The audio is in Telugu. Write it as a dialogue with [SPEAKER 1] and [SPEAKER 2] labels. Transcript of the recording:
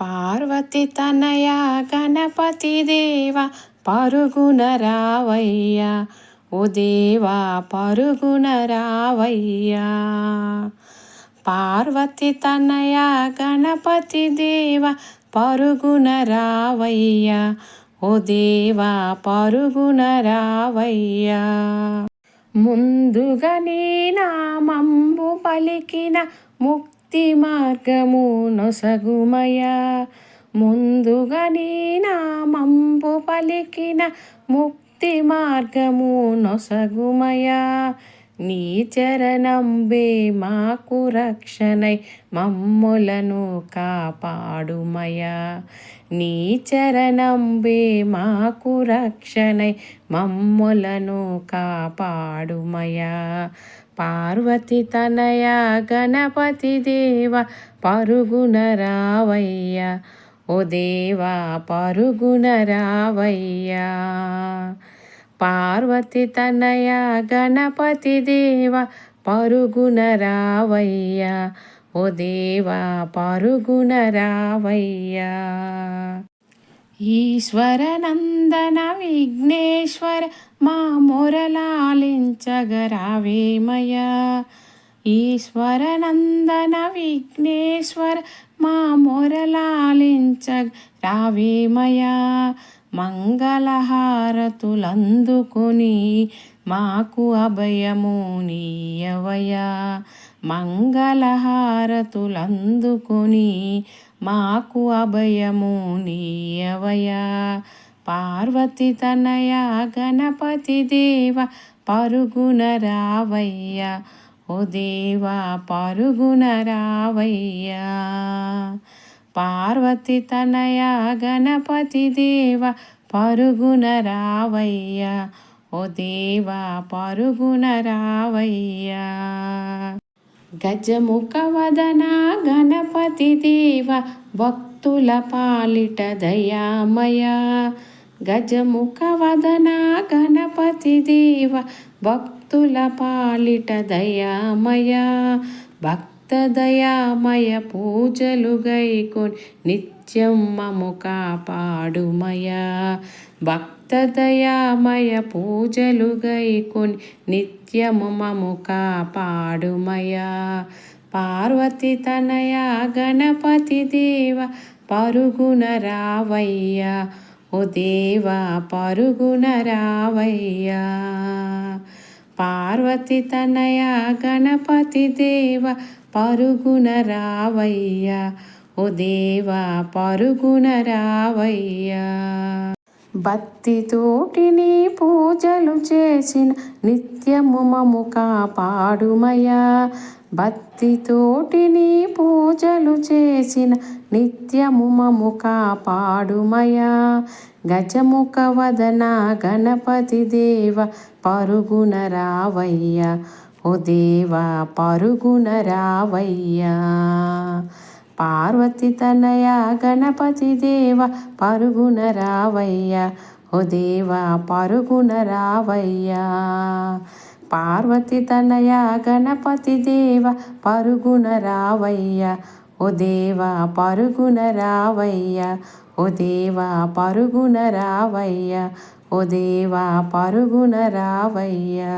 [SPEAKER 1] పార్వతి తనయ గణపతి దేవ పరుగున రావయ్యా. ఓ దేవా పరుగున రావయ్యా. పార్వతి తనయ గణపతి దేవ పరుగున రావయ్యా. ఓ దేవా పరుగున రావయ్యా. ముందుగా నీ నామంబు పలికిన భక్తి మార్గము నొసగుమయ. ముందుగా నీ నామంపు పలికిన ముక్తి మార్గము నొసగుమయ. నీ చరణంబే మాకు రక్షణై మమ్ములను కాపాడుమయా. నీ చరణంబే మాకు రక్షణై మమ్ములను కాపాడుమయా. పార్వతి తనయ గణపతి దేవ పరుగున రావయ్యా. ఓ దేవా పరుగున రావయ్యా. పార్వతి తనయ గణపతి దేవ పరుగున రావయ్యా. ఓ దేవా పరుగున రావయ్యా. ఈశ్వర నందన విఘ్నేశ్వర మా మొరలాలించగరావేమయ్యా? ఈశ్వర నందన విఘ్నేశ్వర మా మొరలాలించగ రావేమయా మంగళహారతులందుకొని మాకు అభయము నీయవయా మంగళహారతులందుకొని మాకు అభయము నీయవయా. పార్వతి తనయ గణపతి దేవ పరుగున రావయ్యా. ఓ దేవా పరుగున రావయ్యా. పార్వతి తనయ గణపతి దేవ పరుగున రావయ్యా. ఓ దేవా పరుగున రావయ్యా. గజముఖ వదన గణపతి దేవ భక్తుల పాలిట దయామయ. గజముఖ వదన గణపతి దేవ భక్తుల పాలిట దయామయ. భక్త భక్తదయామయ పూజలు గైకొని నిత్యం మము కాపాడుమయా. భక్తదయామయ పూజలు గైకొని నిత్యము మము కాపాడుమయా. పార్వతి తనయ గణపతి దేవ పరుగున రావయ్యా. ఓ దేవా పరుగున రావయ్యా. పార్వతి తనయ గణపతి దేవ పరుగున రావయ్యా. ఓ దేవా పరుగున రావయ్యా. భక్తితోటి నీ పూజలు చేసిన నిత్యము మము కాపాడుమయా భక్తితోటి నీ పూజలు చేసిన నిత్యము మము కాపాడుమయా గజముఖ వదన గణపతి దేవ పరుగున రావయ్య. ఓ దేవా పరుగున రావయ్యా. పార్వతి తనయ గణపతి దేవ పరుగున రావయ్య. ఓ దేవ పరుగున రావయ్య. పార్వతి తనయ గణపతి దేవ పరుగున రావయ్య. ఓ దేవ పరుగున రావయ్య. ఓ దేవ పరుగున రావయ్య. ఓ దేవ పరుగున రావయ్యా.